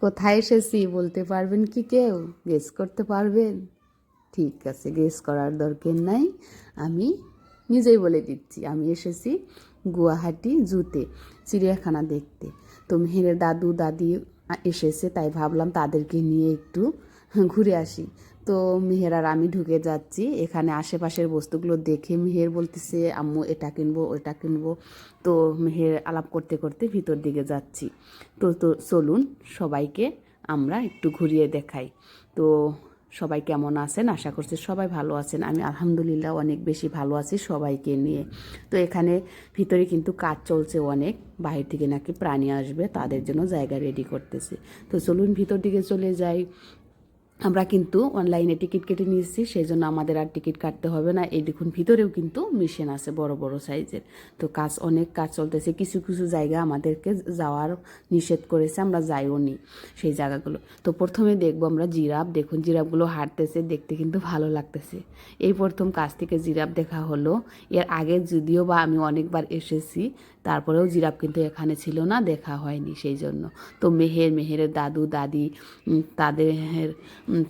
কোথায় এসেছি বলতে পারবেন কি কেউ? গেস করতে পারবেন। ঠিক আছে গেস করার দরকার নাই। আমি নিজেই বলে দিচ্ছি, আমি এসেছি গুয়াহাটি জুতে, চিড়িয়াখানা দেখতে। তো মেহের দাদু, দাদি এসেছে, তাই ভাবলাম তাদেরকে নিয়ে একটু ঘুরে আসি। তো মেহের আর আমি ঢুকে যাচ্ছি। এখানে আশেপাশের বস্তুগুলো দেখে মেহের বলতেছে, আম্মু, এটা কিনবো ওটা কিনবো। তো মেহের আলাপ করতে করতে ভিতর দিকে যাচ্ছি। তো তো চলুন সবাইকে আমরা একটু ঘুরিয়ে দেখাই। তো সবাই কেমন আছেন? আশা করছি সবাই ভালো আছেন। আমি আলহামদুলিল্লাহ অনেক বেশি ভালো আছি সবাইকে নিয়ে। তো এখানে ভিতরে কিন্তু কাজ চলছে অনেক। বাইরে থেকে নাকি প্রাণী আসবে, তাদের জন্য জায়গা রেডি করতেছে। তো চলুন ভিতর দিকে চলে যাই। আমরা কিন্তু অনলাইনে টিকিট কেটে নিয়েছি সেই জন্য আমাদের আর টিকিট কাটতে হবে না। এই দেখুন, ভিতরেও কিন্তু মেশিন আছে বড় বড় সাইজের তো কাজ, অনেক কাজ চলতেছে। কিছু কিছু জায়গা আমাদেরকে যাওয়ার নিষেধ করেছে, আমরা যাইও নি সেই জায়গাগুলো। তো প্রথমে দেখব আমরা জিরাফ। দেখুন, জিরাফগুলো হাঁটতেছে, দেখতে কিন্তু ভালো লাগতেছে। এই প্রথম কাজ থেকে জিরাফ দেখা হলো। এর আগে যদিও বা আমি অনেকবার এসেছি তারপরেও জিরাফ কিন্তু এখানে ছিল না, দেখা হয়নি সেই জন্য। তো মেহের, মেহেরের দাদু, দাদি তাদের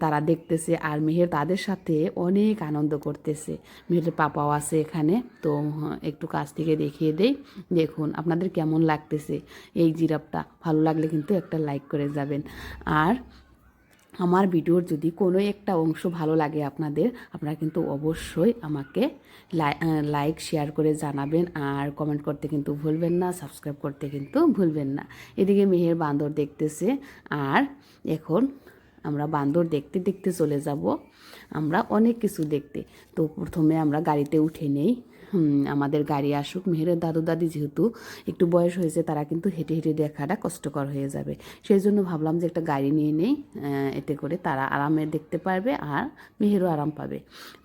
তারা দেখতেছে আর মেহের তাদের সাথে অনেক আনন্দ করতেছে। মেহেরের পাপাও আছে এখানে, তো একটু কাছ থেকে দেখিয়ে দেই। দেখুন, আপনাদের কেমন লাগতেছে এই জিরাফটা? ভালো লাগলে কিন্তু একটা লাইক করে যাবেন। আর আমার ভিডিওর যদি কোনো একটা অংশ ভালো লাগে আপনাদের, আপনারা কিন্তু অবশ্যই আমাকে লাইক শেয়ার করে জানাবেন। আর কমেন্ট করতে কিন্তু ভুলবেন না সাবস্ক্রাইব করতে কিন্তু ভুলবেন না। এদিকে মেহের বান্দর দেখতেছে। আর এখন আমরা বান্দর দেখতে দেখতে চলে যাব। আমরা অনেক কিছু দেখতে। তো প্রথমে আমরা গাড়িতে উঠে নেই। আমাদের গাড়ি আসুক। মেহেরের দাদু দাদি যেহেতু একটু বয়স হয়েছে, তারা কিন্তু হেঁটে হেঁটে দেখাটা কষ্টকর হয়ে যাবে। সেই জন্য ভাবলাম যে একটা গাড়ি নিয়ে নেই এতে করে তারা আরামে দেখতে পারবে আর মেহেরও আরাম পাবে।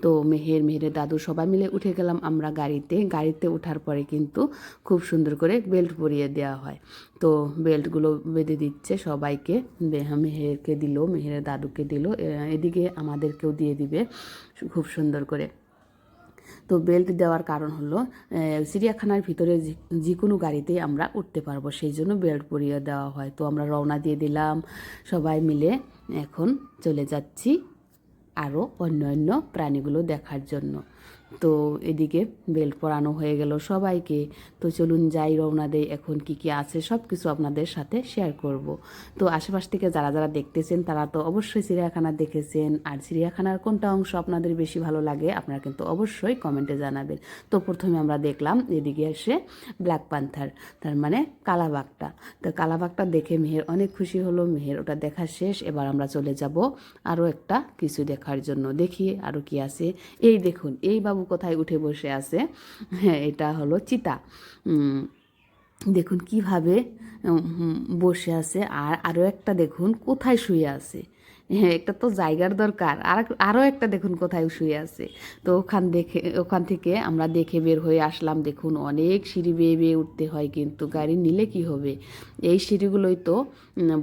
তো মেহের, মেহেরের দাদু সবাই মিলে উঠে গেলাম আমরা গাড়িতে। গাড়িতে ওঠার পরে কিন্তু খুব সুন্দর করে বেল্ট পরিয়ে দেওয়া হয়। তো বেল্টগুলো বেঁধে দিচ্ছে সবাইকে। মেহেরকে দিল, মেহেরের দাদুকে দিল। এদিকে আমাদেরকেও দিয়ে দিবে খুব সুন্দর করে। তো বেল্ট দেওয়ার কারণ হলো চিড়িয়াখানার ভিতরে যে কোনো গাড়িতে আমরা উঠতে পারব, সেই জন্য বেল্ট পরিয়ে দেওয়া হয়। তো আমরা রওনা দিয়ে দিলাম, সবাই মিলে এখন চলে যাচ্ছি আরও অন্য অন্য প্রাণীগুলো দেখার জন্য। তো এদিকে বেল্ট পরানো হয়ে গেল সবাইকে। তো চলুন যাই রওনা দেই, এখন কি কি আছে সব কিছু আপনাদের সাথে শেয়ার করব। তো আশেপাশ থেকে যারা যারা দেখতেছেন, তারা তো অবশ্যই চিড়িয়াখানা দেখেছেন। আর চিড়িয়াখানার কোনটা অংশ আপনাদের বেশি ভালো লাগে, আপনারা কিন্তু অবশ্যই কমেন্টে জানাবেন। তো প্রথমে আমরা দেখলাম এদিকে এসে ব্ল্যাক পান্থার তার মানে কালাবাগটা তো কালাবাগটা দেখে মেহের অনেক খুশি হলো, মেহের ওটা দেখা শেষ। এবার আমরা চলে যাব আরও একটা কিছু দেখার জন্য। দেখি আরও কি আছে। এই দেখুন, এই বাবু কোথায় উঠে বসে আছে? হ্যাঁ এটা হলো চিতা। দেখুন কীভাবে বসে আছে। আর আরও একটা দেখুন কোথায় শুয়ে আছে। হ্যাঁ একটা তো জায়গার দরকার। আর আরও একটা দেখুন কোথায় শুয়ে আছে। তো ওখান দেখে, ওখান থেকে আমরা দেখে বের হয়ে আসলাম। দেখুন অনেক সিঁড়ি বেয়ে বেয়ে উঠতে হয় কিন্তু গাড়ি নিলে কি হবে? এই সিঁড়িগুলোই তো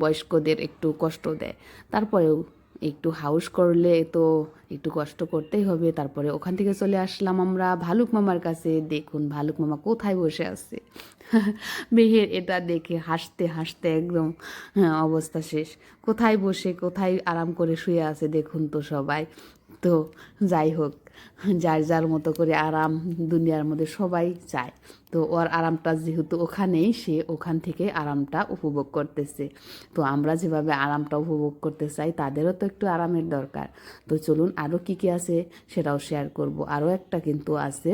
বয়স্কদের একটু কষ্ট দেয়। তারপরেও একটু হাউস করলে তো একটু কষ্ট করতেই হবে। তারপরে ওখান থেকে চলে আসলাম আমরা ভালুক মামার কাছে। দেখুন ভালুক মামা কোথায় বসে আছে? মেহের এটা দেখে হাসতে হাসতে একদম হ্যাঁ, অবস্থা শেষ। কোথায় বসে কোথায় আরাম করে শুয়ে আছে দেখুন তো সবাই। তো যাই হোক, যার যার মতো করে আরাম দুনিয়ার মধ্যে সবাই চায়। তো ওর আরামটা যেহেতু ওখানেই, সে ওখান থেকে আরামটা উপভোগ করতেছে। তো আমরা যেভাবে আরামটা উপভোগ করতে চাই, তাদেরও তো একটু আরামের দরকার। তো চলুন আরও কী কী আছে সেটাও শেয়ার করব। আরও একটা কিন্তু আছে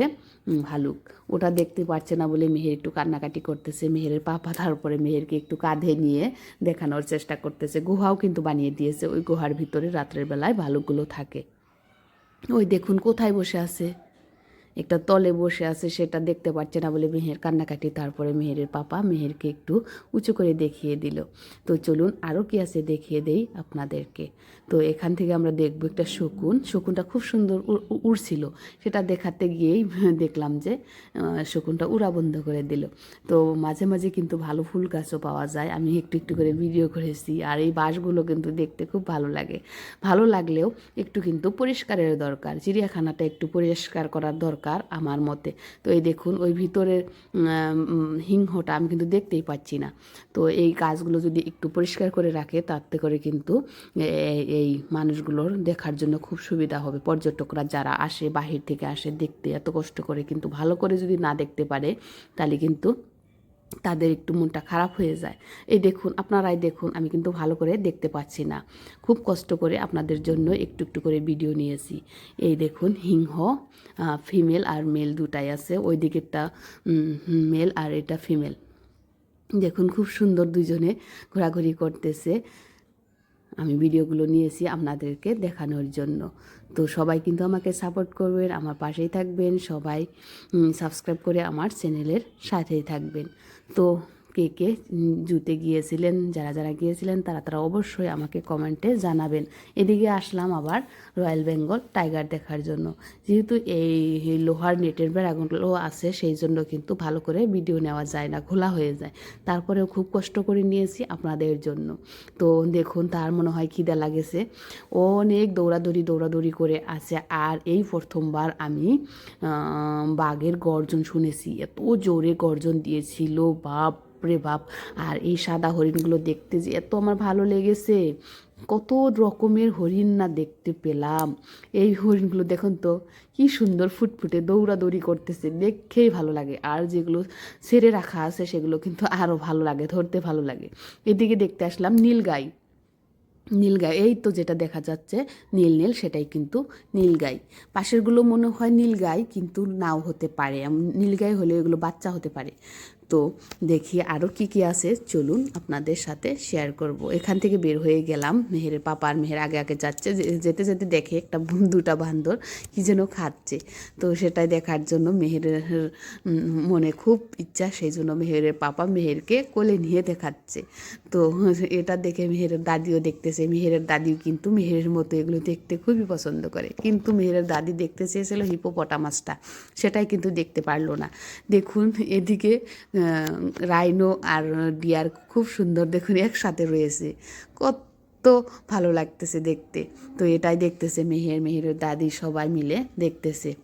ভালুক। ওটা দেখতে পাচ্ছে না বলে মেহের একটু কান্নাকাটি করতেছে। মেহেরের পাপা তারপরে মেহেরকে একটু কাঁধে নিয়ে দেখানোর চেষ্টা করতেছে। গুহাও কিন্তু বানিয়ে দিয়েছে। ওই গুহার ভিতরে রাত্রের বেলায় ভালুকগুলো থাকে। ওই দেখুন কোথায় বসে আছে? একটা তলে বসে আছে, সেটা দেখতে পাচ্ছে না বলে মেহের কান্নাকাটি। তারপরে মেহেরের পাপা মেহেরকে একটু উঁচু করে দেখিয়ে দিল। তো চলুন আরও কি আছে দেখিয়ে দেই আপনাদেরকে। তো এখান থেকে আমরা দেখব একটা শকুন। শকুনটা খুব সুন্দর উড়ছিল। সেটা দেখাতে গিয়েই দেখলাম যে শকুনটা উড়া বন্ধ করে দিল। তো মাঝে মাঝে কিন্তু ভালো ফুল গাছও পাওয়া যায়। আমি একটু একটু করে ভিডিও করেছি আর এই বাঁশগুলো কিন্তু দেখতে খুব ভালো লাগে। ভালো লাগলেও একটু কিন্তু পরিষ্কারের দরকার। চিড়িয়াখানাটা একটু পরিষ্কার করার দরকার। দরকার আমার মতে। তো এই দেখুন, ওই ভিতরের হিংহটা আমি কিন্তু দেখতেই পাচ্ছি না। তো এই কাজগুলো যদি একটু পরিষ্কার করে রাখে, তাতে করে কিন্তু এই মানুষগুলোর দেখার জন্য খুব সুবিধা হবে। পর্যটকরা যারা আসে, বাহির থেকে আসে, দেখতে এত কষ্ট করে কিন্তু ভালো করে যদি না দেখতে পারে, তাহলে কিন্তু তাদের একটু মনটা খারাপ হয়ে যায়। এই দেখুন, আপনারাই দেখুন, আমি কিন্তু ভালো করে দেখতে পাচ্ছি না। খুব কষ্ট করে আপনাদের জন্য একটু একটু করে ভিডিও নিয়েছি। এই দেখুন, হিংহ ফিমেল আর মেল দুটাই আছে। ওই দিকেরটা মেল আর এটা ফিমেল দেখুন, খুব সুন্দর দুজনে ঘোরাঘুরি করতেছে। আমি ভিডিওগুলো নিয়েছি আপনাদেরকে দেখানোর জন্য। তো সবাই কিন্তু আমাকে সাপোর্ট করবেন, আমার পাশেই থাকবেন, সবাই সাবস্ক্রাইব করে আমার চ্যানেলের সাথেই থাকবেন। তো কে কে জুতে গিয়েছিলেন, যারা যারা গিয়েছিলেন, তারা তারা অবশ্যই আমাকে কমেন্টে জানাবেন। এদিকে আসলাম আবার রয়্যাল বেঙ্গল টাইগার দেখার জন্য। যেহেতু এই লোহার নেটের বেড়াগুলো আছে, সেই জন্য কিন্তু ভালো করে ভিডিও নেওয়া যায় না, খোলা হয়ে যায়। তারপরেও খুব কষ্ট করে নিয়েছি আপনাদের জন্য। তো দেখুন, তার মনে হয় খিদা লাগেছে। অনেক দৌড়াদৌড়ি দৌড়াদৌড়ি করে আছে। আর এই প্রথমবার আমি বাঘের গর্জন শুনেছি। এত জোরে গর্জন দিয়েছিল, বাপ রে বাপ। আর এই সাদা হরিণগুলো দেখতে যে এত আমার ভালো লেগেছে। কত রকমের হরিণ না দেখতে পেলাম। এই হরিণগুলো দেখুন তো, কি সুন্দর ফুটফুটে দৌড়াদৌড়ি করতেছে, দেখেই ভালো লাগে। আর যেগুলো ছেড়ে রাখা আছে, সেগুলো কিন্তু আরও ভালো লাগে, ধরতে ভালো লাগে। এদিকে দেখতে আসলাম নীলগাই। নীলগাই, এই তো যেটা দেখা যাচ্ছে, নীল নীল, সেটাই কিন্তু নীলগাই। পাশেরগুলো মনে হয় নীলগাই, কিন্তু নাও হতে পারে। নীলগাই হলে এগুলো বাচ্চা হতে পারে। তো দেখি আরও কি কি আছে। চলুন আপনাদের সাথে শেয়ার করব। এখান থেকে বের হয়ে গেলাম। মেহের পাপা আর মেহের আগে আগে যাচ্ছে। যেতে যেতে দেখে একটা দুটা বান্দর কি যেন খাচ্ছে। তো সেটাই দেখার জন্য মেহেরের মনে খুব ইচ্ছা, সেই জন্য মেহেরের পাপা মেহেরকে কোলে নিয়ে দেখাচ্ছে। তো এটা দেখে মেহেরের দাদিও দেখতেছে। মেহেরের দাদিও কিন্তু মেহেরের মতো এগুলো দেখতে খুবই পছন্দ করে। কিন্তু মেহেরের দাদি দেখতে চেয়েছিল হিপোপটামাসটা সেটাই কিন্তু দেখতে পারল না। দেখুন এদিকে রাইনো আর ডিয়ার খুব সুন্দর দেখুন, একসাথে রয়েছে। কত ভালো লাগতেছে দেখতে। তো এটাই দেখতেছে মেহের, মেহেরের দাদি সবাই মিলে দেখতেছে।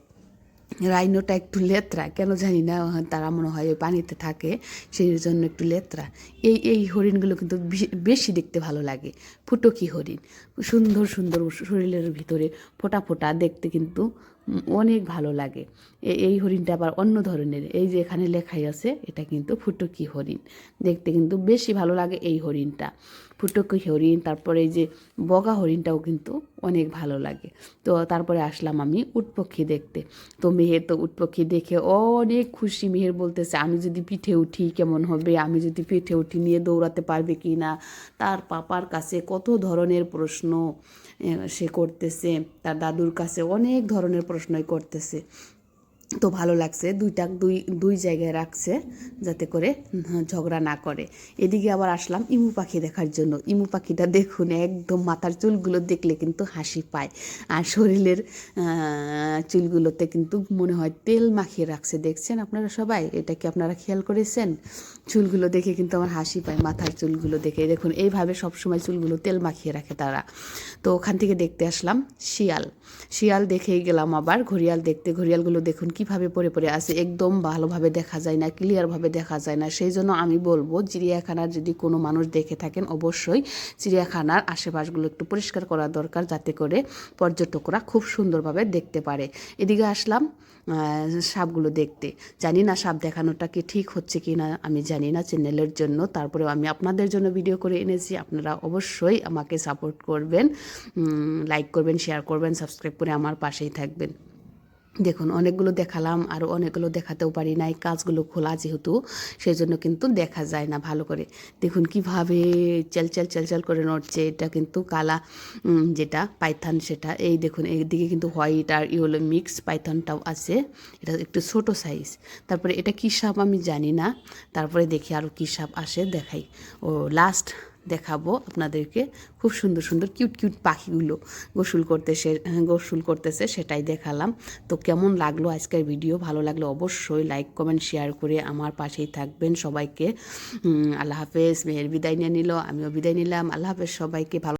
রাইনোটা একটু লেত্রা, কেন জানি না, তারা মনে হয় ওই পানিতে থাকে সেই জন্য একটু লেত্রা। এই এই হরিণগুলো কিন্তু বেশি- দেখতে ভালো লাগে, ফুটকি হরিণ। সুন্দর সুন্দর শরীরের ভিতরে ফোটা ফোটা দেখতে কিন্তু অনেক ভালো লাগে। এই হরিণটা আবার অন্য ধরনের। এই যে এখানে লেখাই আছে, এটা কিন্তু ফুটকি হরিণ। দেখতে কিন্তু বেশি ভালো লাগে এই হরিণটা। ফুটকি হরিণ, তারপরে এই যে বগা হরিণটাও কিন্তু অনেক ভালো লাগে। তো তারপরে আসলাম আমি উটপক্ষী দেখতে। তো মেহের তো উটপক্ষী দেখে অনেক খুশি। মেহের বলতেছে, আমি যদি পিঠে উঠি কেমন হবে? আমি যদি পিঠে উঠি, নিয়ে দৌড়াতে পারবে কি না তার পাপার কাছে কত ধরনের প্রশ্ন। সে করতেছে তার দাদুর কাছে অনেক ধরনের প্রশ্নই করতেছে। তো ভালো লাগছে। দুইটা, দুই দুই জায়গায় রাখছে যাতে করে ঝগড়া না করে। এদিকে আবার আসলাম ইমু পাখি দেখার জন্য। ইমু পাখিটা দেখুন, একদম মাথার চুলগুলো দেখলে কিন্তু হাসি পায়। আর শরীরের চুলগুলোতে কিন্তু মনে হয় তেল মাখিয়ে রাখছে। দেখছেন আপনারা সবাই? এটা কি আপনারা খেয়াল করেছেন? চুলগুলো দেখে কিন্তু আমার হাসি পায়, মাথার চুলগুলো দেখে। দেখুন, এইভাবে সবসময় চুলগুলো তেল মাখিয়ে রাখে তারা। তো ওখান থেকে দেখতে আসলাম শিয়াল। শিয়াল দেখেই গেলাম আবার। ঘড়িয়াল দেখতে, ঘড়িয়ালগুলো দেখুন কীভাবে পড়ে পড়ে আছে, একদম ভালোভাবে দেখা যায় না ক্লিয়ারভাবে দেখা যায় না। সেই জন্য আমি বলব, চিড়িয়াখানার যদি কোনো মানুষ দেখে থাকেন, অবশ্যই চিড়িয়াখানার আশেপাশগুলো একটু পরিষ্কার করা দরকার যাতে করে পর্যটকরা খুব সুন্দরভাবে দেখতে পারে। এদিকে আসলাম সাপগুলো দেখতে। জানি না সাপ দেখানোটা কি ঠিক হচ্ছে কি না, আমি জানি না চ্যানেলের জন্য। তারপরেও আমি আপনাদের জন্য ভিডিও করে এনেছি। আপনারা অবশ্যই আমাকে সাপোর্ট করবেন লাইক করবেন শেয়ার করবেন সাবস্ক্রাইব করে আমার পাশেই থাকবেন। দেখুন, অনেকগুলো দেখালাম, আর অনেকগুলো দেখাতেও পারি নাই, কাজগুলো খোলা যেহেতু সেই জন্য কিন্তু দেখা যায় না ভালো করে। দেখুন, কীভাবে চেলচেল চেলচেল করে নড়ছে, এটা কিন্তু কালা যেটা পাইথান সেটা। এই দেখুন, এইদিকে কিন্তু হোয়াইট আর ইয়েলো মিক্স পাইথনটাও আছে। এটা একটু ছোট সাইজ। তারপরে এটা কী সাপ আমি জানি না। তারপরে দেখি আরও কী সাপ আসে, দেখাই। ও লাস্ট দেখাবো আপনাদেরকে। খুব সুন্দর সুন্দর, কিউট কিউট পাখিগুলো গোসল করতে সে, গোসল করতেছে, সেটাই দেখালাম। তো কেমন লাগল আজকের ভিডিও? ভালো লাগল অবশ্যই লাইক কমেন্ট শেয়ার করে আমার পাশেই থাকবেন সবাইকে। আল্লাহ হাফেজ, মেয়ের বিদায় নিয়ে নিল, আমিও বিদায় নিলাম। আল্লাহ হাফেজ সবাইকে ভালো